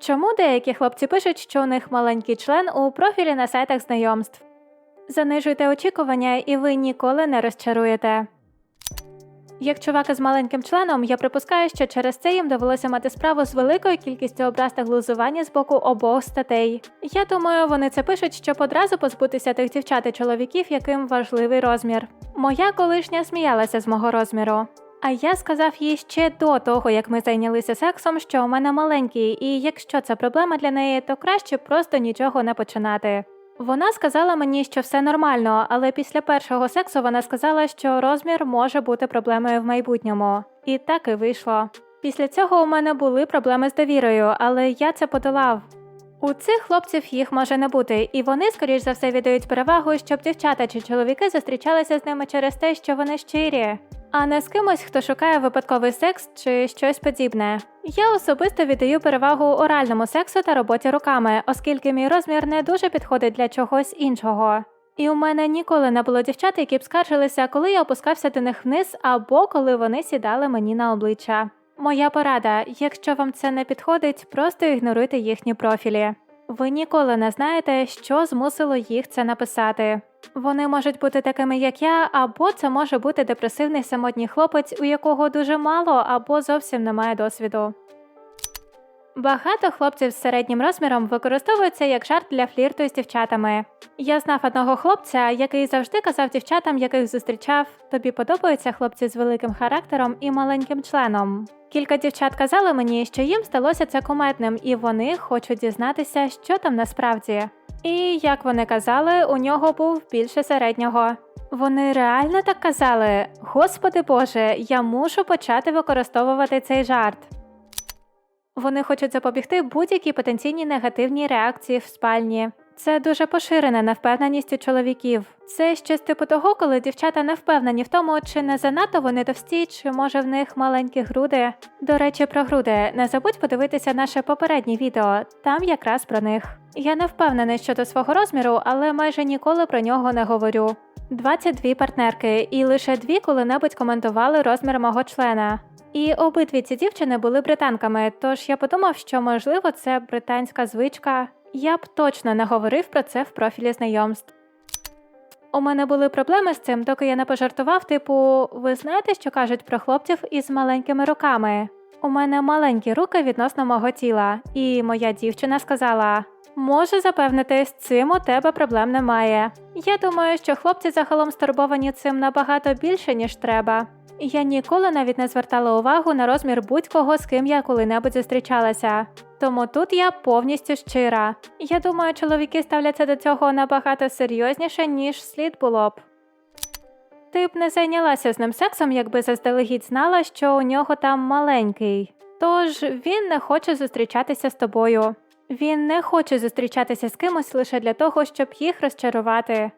Чому деякі хлопці пишуть, що у них маленький член у профілі на сайтах знайомств? Занижуйте очікування, і ви ніколи не розчаруєте. Як чувак із маленьким членом, я припускаю, що через це їм довелося мати справу з великою кількістю образ та глузування з боку обох статей. Я думаю, вони це пишуть, щоб одразу позбутися тих дівчат і чоловіків, яким важливий розмір. Моя колишня сміялася з мого розміру. А я сказав їй ще до того, як ми зайнялися сексом, що у мене маленький, і якщо це проблема для неї, то краще просто нічого не починати. Вона сказала мені, що все нормально, але після першого сексу вона сказала, що розмір може бути проблемою в майбутньому. І так і вийшло. Після цього у мене були проблеми з довірою, але я це подолав. У цих хлопців їх може не бути, і вони, скоріш за все, віддають перевагу, щоб дівчата чи чоловіки зустрічалися з ними через те, що вони щирі, а не з кимось, хто шукає випадковий секс чи щось подібне. Я особисто віддаю перевагу оральному сексу та роботі руками, оскільки мій розмір не дуже підходить для чогось іншого. І у мене ніколи не було дівчат, які б скаржилися, коли я опускався до них вниз або коли вони сідали мені на обличчя. Моя порада: якщо вам це не підходить, просто ігноруйте їхні профілі. Ви ніколи не знаєте, що змусило їх це написати. Вони можуть бути такими, як я, або це може бути депресивний самотній хлопець, у якого дуже мало або зовсім немає досвіду. Багато хлопців з середнім розміром використовуються як жарт для флірту з дівчатами. Я знав одного хлопця, який завжди казав дівчатам, яких зустрічав, тобі подобаються хлопці з великим характером і маленьким членом. Кілька дівчат казали мені, що їм сталося це куметним, і вони хочуть дізнатися, що там насправді. І як вони казали, у нього був більше середнього. Вони реально так казали: Господи Боже, я мушу почати використовувати цей жарт. Вони хочуть запобігти будь-якій потенційній негативній реакції в спальні. Це дуже поширена невпевненість у чоловіків. Це щось типу того, коли дівчата не впевнені в тому, чи не занадто вони товсті, чи може в них маленькі груди. До речі, про груди не забудь подивитися наше попереднє відео, там якраз про них. Я не впевнений щодо свого розміру, але майже ніколи про нього не говорю. 22 партнерки, і лише дві коли-небудь коментували розмір мого члена. І обидві ці дівчини були британками, тож я подумав, що можливо це британська звичка. Я б точно не говорив про це в профілі знайомств. У мене були проблеми з цим, доки я не пожартував, типу, ви знаєте, що кажуть про хлопців із маленькими руками? У мене маленькі руки відносно мого тіла, і моя дівчина сказала: можу запевнити, з цим у тебе проблем немає. Я думаю, що хлопці загалом стурбовані цим набагато більше, ніж треба. Я ніколи навіть не звертала увагу на розмір будь-кого, з ким я коли-небудь зустрічалася. Тому тут я повністю щира. Я думаю, чоловіки ставляться до цього набагато серйозніше, ніж слід було б. Ти б не зайнялася з ним сексом, якби заздалегідь знала, що у нього там маленький. Тож він не хоче зустрічатися з тобою. Він не хоче зустрічатися з кимось лише для того, щоб їх розчарувати.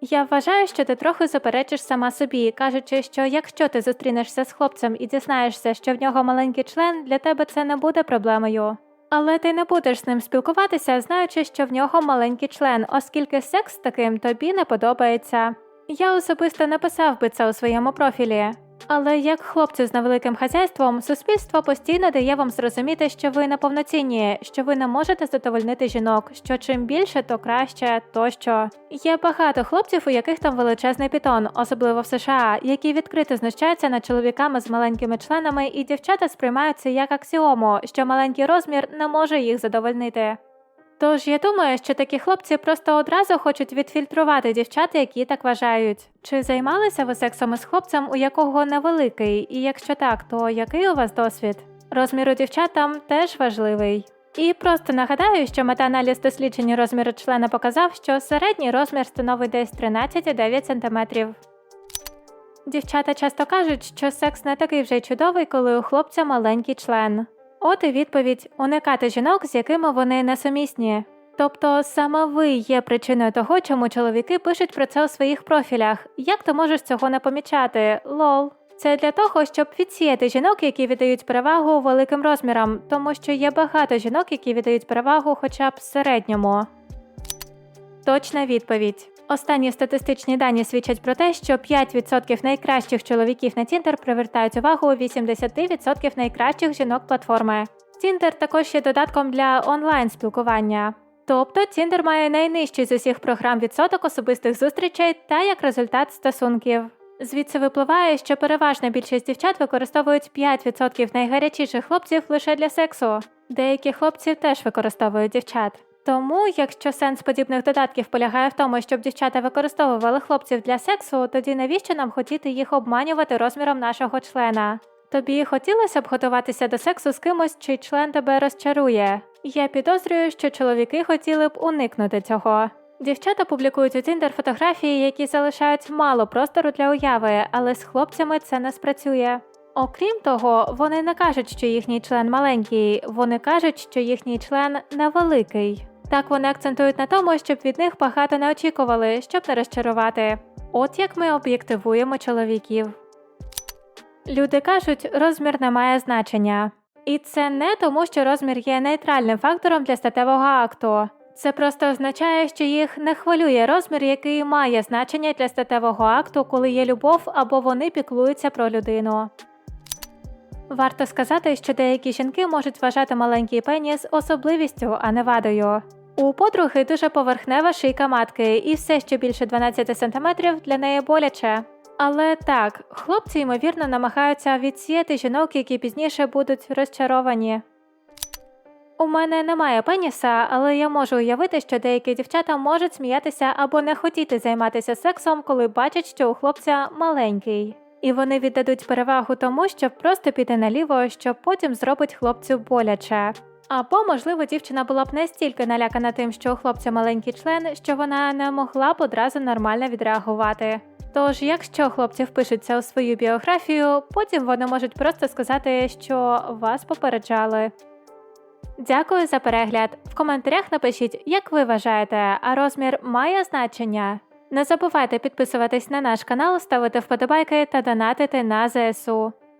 Я вважаю, що ти трохи заперечиш сама собі, кажучи, що якщо ти зустрінешся з хлопцем і дізнаєшся, що в нього маленький член, для тебе це не буде проблемою. Але ти не будеш з ним спілкуватися, знаючи, що в нього маленький член, оскільки секс таким тобі не подобається. Я особисто написав би це у своєму профілі. Але як хлопці з невеликим хазяйством, суспільство постійно дає вам зрозуміти, що ви неповноцінні, що ви не можете задовольнити жінок, що чим більше, то краще тощо. Є багато хлопців, у яких там величезний пітон, особливо в США, які відкрито знущаються над чоловіками з маленькими членами, і дівчата сприймають це як аксіому, що маленький розмір не може їх задовольнити. Тож я думаю, що такі хлопці просто одразу хочуть відфільтрувати дівчат, які так вважають. Чи займалися ви сексом із хлопцем, у якого невеликий, і якщо так, то який у вас досвід? Розмір у дівчат там теж важливий. І просто нагадаю, що метааналіз дослідження розміру члена показав, що середній розмір становить десь 13,9 см. Дівчата часто кажуть, що секс не такий вже й чудовий, коли у хлопця маленький член. От і відповідь уникати жінок, з якими вони несумісні. Тобто саме ви є причиною того, чому чоловіки пишуть про це у своїх профілях. Як ти можеш цього не помічати? Лол. Це для того, щоб відсіяти жінок, які віддають перевагу великим розмірам, тому що є багато жінок, які віддають перевагу хоча б середньому. Точна відповідь. Останні статистичні дані свідчать про те, що 5% найкращих чоловіків на Тіндер привертають увагу 80% найкращих жінок платформи. Tinder також є додатком для онлайн спілкування. Тобто Tinder має найнижчий з усіх програм відсоток особистих зустрічей та як результат стосунків. Звідси випливає, що переважна більшість дівчат використовують 5% найгарячіших хлопців лише для сексу. Деякі хлопці теж використовують дівчат. Тому, якщо сенс подібних додатків полягає в тому, щоб дівчата використовували хлопців для сексу, тоді навіщо нам хотіти їх обманювати розміром нашого члена? Тобі хотілося б готуватися до сексу з кимось, чий член тебе розчарує? Я підозрюю, що чоловіки хотіли б уникнути цього. Дівчата публікують у Tinder фотографії, які залишають мало простору для уяви, але з хлопцями це не спрацює. Окрім того, вони не кажуть, що їхній член маленький, вони кажуть, що їхній член невеликий. Так вони акцентують на тому, щоб від них багато не очікували, щоб не розчарувати. От як ми об'єктивуємо чоловіків. Люди кажуть, розмір не має значення. І це не тому, що розмір є нейтральним фактором для статевого акту. Це просто означає, що їх не хвилює розмір, який має значення для статевого акту, коли є любов або вони піклуються про людину. Варто сказати, що деякі жінки можуть вважати маленький пеніс особливістю, а не вадою. У подруги дуже поверхнева шийка матки, і все, що більше 12 см, для неї боляче. Але так, хлопці ймовірно намагаються відсіяти жінок, які пізніше будуть розчаровані. У мене немає пеніса, але я можу уявити, що деякі дівчата можуть сміятися або не хотіти займатися сексом, коли бачать, що у хлопця маленький. І вони віддадуть перевагу тому, щоб просто піти наліво, що потім зробить хлопцю боляче. Або, можливо, дівчина була б настільки налякана тим, що у хлопця маленький член, що вона не могла б одразу нормально відреагувати. Тож, якщо хлопці впишуться у свою біографію, потім вони можуть просто сказати, що вас попереджали. Дякую за перегляд. В коментарях напишіть, як ви вважаєте, а розмір має значення. Не забувайте підписуватись на наш канал, ставити вподобайки та донатити на ЗСУ.